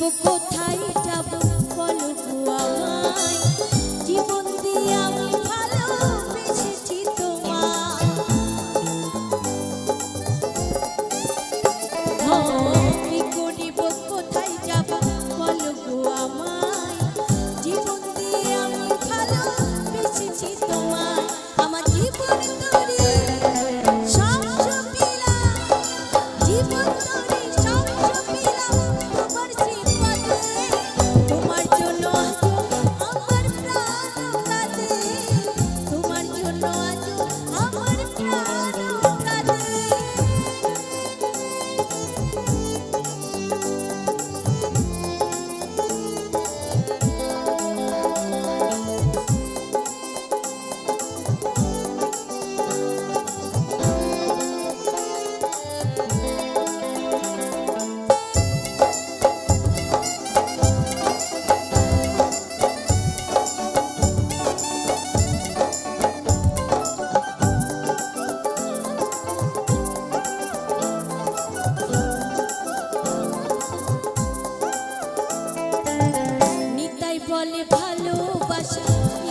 যাব, কোথায় যাব? বলো আমায়। জীবন দিয়ে আমি ভালোবেসেছি তোমায়। কি করিব, কোথায় যাব? বলো আমায়। জীবন দিয়ে আমি ভালোবেসেছি তোমায়। আমার জীবন ধরে সব জীবন ধরে ভালোবাসা।